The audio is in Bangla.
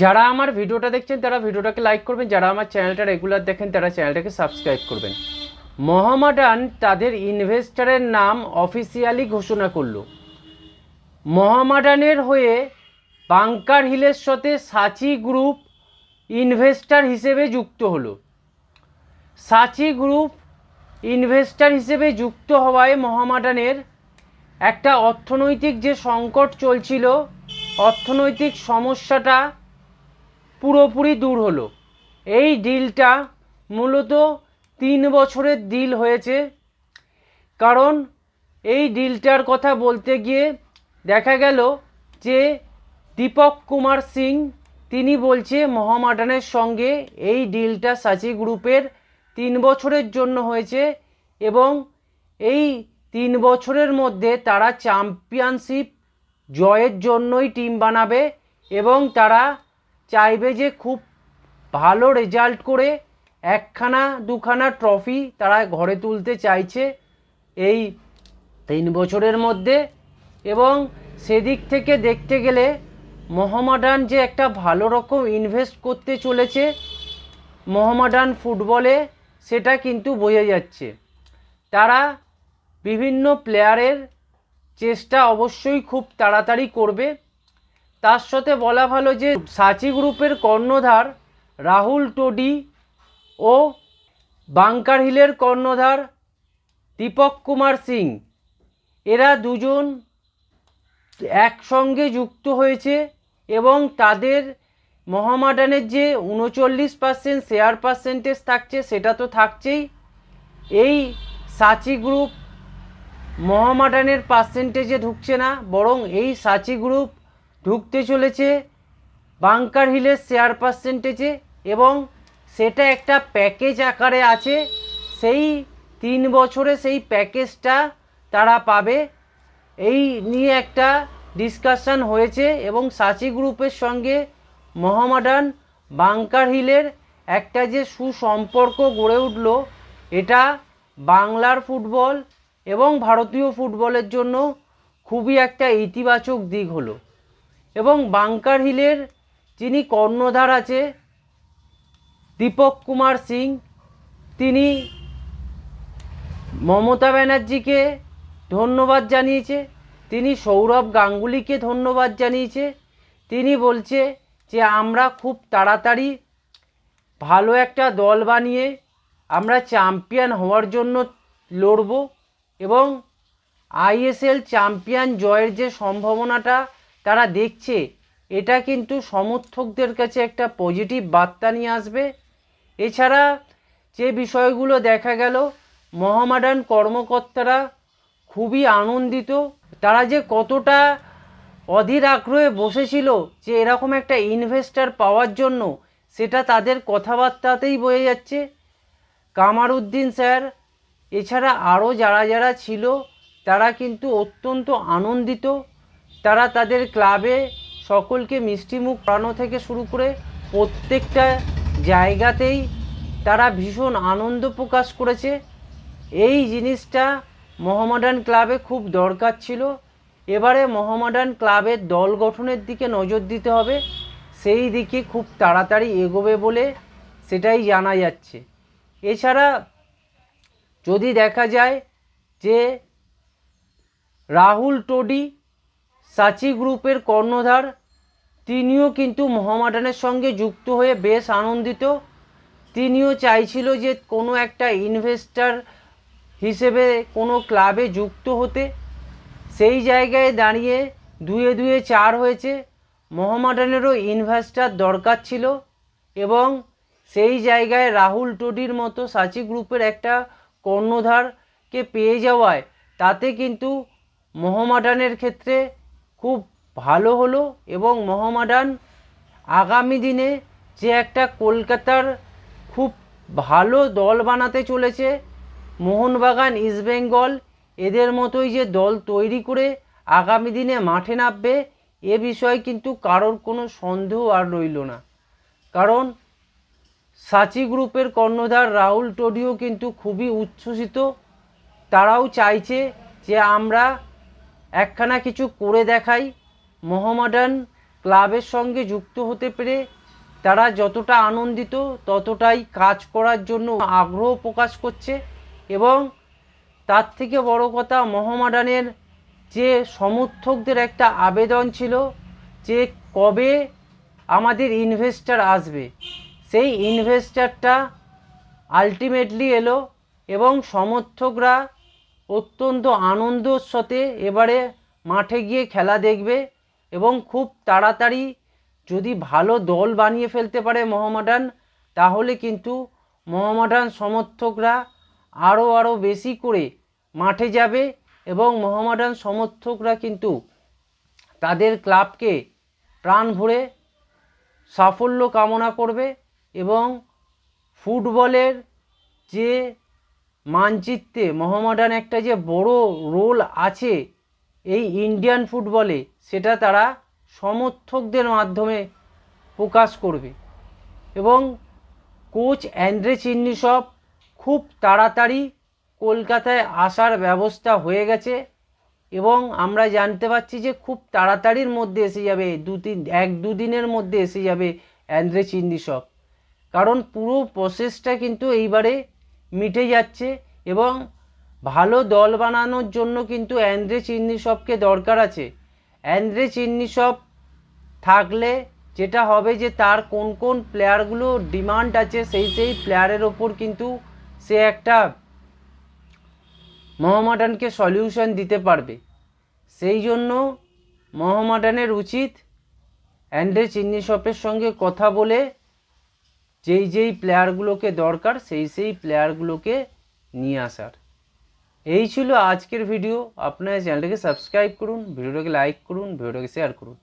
যারা আমার ভিডিওটা দেখছেন, তারা ভিডিওটাকে লাইক করবেন। যারা আমার চ্যানেলটা রেগুলার দেখেন, তারা চ্যানেলটাকে সাবস্ক্রাইব করবেন। মোহামেডান তাদের ইনভেস্টরের নাম অফিসিয়ালি ঘোষণা করল। মোহামেডানের হয়ে বাংকার হিলের সাথে সাচি গ্রুপ ইনভেস্টর হিসেবে যুক্ত হলো। সাচি গ্রুপ ইনভেস্টর হিসেবে যুক্ত হওয়ায় মোহামেডানের একটা অর্থনৈতিক যে সংকট চলছিল, অর্থনৈতিক সমস্যাটা পুরোপুরি দূর হলো। এই ডিলটা মূলত তিন বছরের ডিল হয়েছে। কারণ এই ডিলটার কথা বলতে গিয়ে দেখা গেল যে দীপক কুমার সিং, তিনি বলছে মহামাডানের সঙ্গে এই ডিলটা সাচি গ্রুপের তিন বছরের জন্য হয়েছে এবং এই তিন বছরের মধ্যে তারা চ্যাম্পিয়নশিপ জয়ের জন্যই টিম বানাবে এবং তারা চাইবে যে খুব ভালো রেজাল্ট করে একখানা দুখানা ট্রফি তারা ঘরে তুলতে চাইছে এই তিন বছরের মধ্যে এবং সেদিক থেকে দেখতে গেলে মোহামেডান যে একটা ভালো রকম ইনভেস্ট করতে চলেছে মোহামেডান ফুটবলে সেটা কিন্তু বোঝা যাচ্ছে। তারা বিভিন্ন প্লেয়ারের চেষ্টা অবশ্যই খুব তাড়াতাড়ি করবে। তার সাথে বলা ভালো যে সাচি গ্রুপের কর্ণধার রাহুল টোডি ও বাংকার হিলের কর্ণধার দীপক কুমার সিং। এরা দুজন একসঙ্গে যুক্ত হয়েছে এবং তাদের মহামাডানের যে উনচল্লিশ পার্সেন্ট শেয়ার পার্সেন্টেজ থাকছে, সেটা তো থাকছেই। এই সাচি গ্রুপ মহামাডানের পার্সেন্টেজে ঢুকছে না, বরং এই সাচি গ্রুপ ঢুকতে চলেছে বাংকার হিলের শেয়ার পার্সেন্টেজে এবং সেটা একটা প্যাকেজ আকারে আছে। সেই তিন বছরে সেই প্যাকেজটা তারা পাবে। এই নিয়ে একটা ডিসকাশন হয়েছে এবং সাচি গ্রুপের সঙ্গে মোহামেডান বাংকার হিলের একটা যে সুসম্পর্ক গড়ে উঠল, এটা বাংলার ফুটবল এবং ভারতীয় ফুটবলের জন্য খুবই একটা ইতিবাচক দিক হলো। এবং বাংকার হিলের যিনি কর্ণধার আছে, দীপক কুমার সিং, তিনি মমতা ব্যানার্জিকে ধন্যবাদ জানিয়েছে, তিনি সৌরভ গাঙ্গুলিকে ধন্যবাদ জানিয়েছে, তিনি বলছে যে আমরা খুব তাড়াতাড়ি ভালো একটা দল বানিয়ে আমরা চ্যাম্পিয়ন হওয়ার জন্য লড়ব এবং আইএসএল চ্যাম্পিয়ন জয়ের যে সম্ভাবনাটা তারা দেখছে, এটা কিন্তু সমর্থকদের কাছে একটা পজিটিভ বার্তা নিয়ে আসবে। এছাড়া যে বিষয়গুলো দেখা গেল, মহামাডান কর্মকর্তারা খুবই আনন্দিত। তারা যে কতটা অধীর আগ্রহে বসেছিল যে এরকম একটা ইনভেস্টার পাওয়ার জন্য, সেটা তাদের কথাবার্তাতেই বোঝা যাচ্ছে। কামারুদ্দিন স্যার, এছাড়া আরও যারা যারা ছিল, তারা কিন্তু অত্যন্ত আনন্দিত। তারা তাদের ক্লাবে সকলকে মিষ্টিমুখ করানো থেকে শুরু করে প্রত্যেকটা জায়গাতেই তারা ভীষণ আনন্দ প্রকাশ করেছে। এই জিনিসটা মোহামেডান ক্লাবে খুব দরকার ছিল। এবারে মোহামেডান ক্লাবের দল গঠনের দিকে নজর দিতে হবে। সেই দিকে খুব তাড়াতাড়ি এগোবে বলে সেটাই জানা যাচ্ছে। এছাড়া যদি দেখা যায় যে রাহুল টোডি সাচি গ্রুপের কর্ণধার, তিনিও কিন্তু মোহামেডানের সঙ্গে যুক্ত হয়ে বেশ আনন্দিত। তিনিও চাইছিল যে কোনো একটা ইনভেস্টার হিসেবে কোনো ক্লাবে যুক্ত হতে। সেই জায়গায় দাঁড়িয়ে দুয়ে দুয়ে চার হয়েছে। মোহামেডানেরও ইনভেস্টার দরকার ছিল এবং সেই জায়গায় রাহুল টোডির মতো সাচি গ্রুপের একটা কর্ণধারকে পেয়ে যাওয়ায় তাতে কিন্তু মোহামেডানের ক্ষেত্রে খুব ভালো হলো এবং মোহামেডান আগামী দিনে যে একটা কলকাতার খুব ভালো দল বানাতে চলেছে, মোহনবাগান ইস্টবেঙ্গল এদের মতোই যে দল তৈরি করে আগামী দিনে মাঠে নামবে, এ বিষয়ে কিন্তু কারোর কোনো সন্দেহ আর রইল না। কারণ সাচি গ্রুপের কর্ণধার রাহুল টোডিও কিন্তু খুবই উচ্ছ্বসিত। তারাও চাইছে যে আমরা একখানা কিছু করে দেখাই। মোহামেডান ক্লাবের সঙ্গে যুক্ত হতে পেরে তারা যতটা আনন্দিত, ততটাই কাজ করার জন্য আগ্রহ প্রকাশ করছে এবং তার থেকে বড় কথা মোহামেডানের যে সমর্থকদের একটা আবেদন ছিল যে কবে আমাদের ইনভেস্টার আসবে, সেই ইনভেস্টারটা আলটিমেটলি এলো এবং সমর্থকরা অত্যন্ত আনন্দর সাথে এবারে মাঠে গিয়ে খেলা দেখবে এবং খুব তাড়াতাড়ি যদি ভালো দল বানিয়ে ফেলতে পারে মোহামেডান, তাহলে কিন্তু মোহামেডান সমর্থকরা আরও আরও বেশি করে মাঠে যাবে এবং মোহামেডান সমর্থকরা কিন্তু তাদের ক্লাবকে প্রাণ ভরে সাফল্য কামনা করবে এবং ফুটবলের যে মানচিত্রে মোহামেডান একটা যে বড় রোল আছে এই ইন্ডিয়ান ফুটবলে, সেটা তারা সমর্থকদের মাধ্যমে প্রকাশ করবে। এবং কোচ অ্যান্ড্রে চিন্নিসব খুব তাড়াতাড়ি কলকাতায় আসার ব্যবস্থা হয়ে গেছে এবং আমরা জানতে পারছি যে খুব তাড়াতাড়ির মধ্যে এসে যাবে, দু তিন, এক দুদিনের মধ্যে এসে যাবে অ্যান্ড্রে চিন্নিসব। কারণ পুরো প্রসেসটা কিন্তু এইবারে মিটে যাচ্ছে এবং ভালো দল বানানোর জন্য কিন্তু অ্যান্ড্রে চিন্নিসবকে দরকার আছে। অ্যান্ড্রে চিন্নিসব থাকলে যেটা হবে যে তার কোন কোন প্লেয়ারগুলো ডিমান্ড আছে সেই সেই প্লেয়ারের ওপর কিন্তু সে একটা মোহামেডানকে সলিউশন দিতে পারবে। সেই জন্য মোহামেডানের উচিত অ্যান্ড্রে চিন্নিসপের সঙ্গে কথা বলে যেই যেই প্লেয়ারগুলোকে দরকার, সেই সেই প্লেয়ারগুলোকে নিয়ে আসার। এই ছিল আজকের ভিডিও। আপনার চ্যানেলটাকে সাবস্ক্রাইব করুন, ভিডিওটাকে লাইক করুন, ভিডিওটাকে শেয়ার করুন।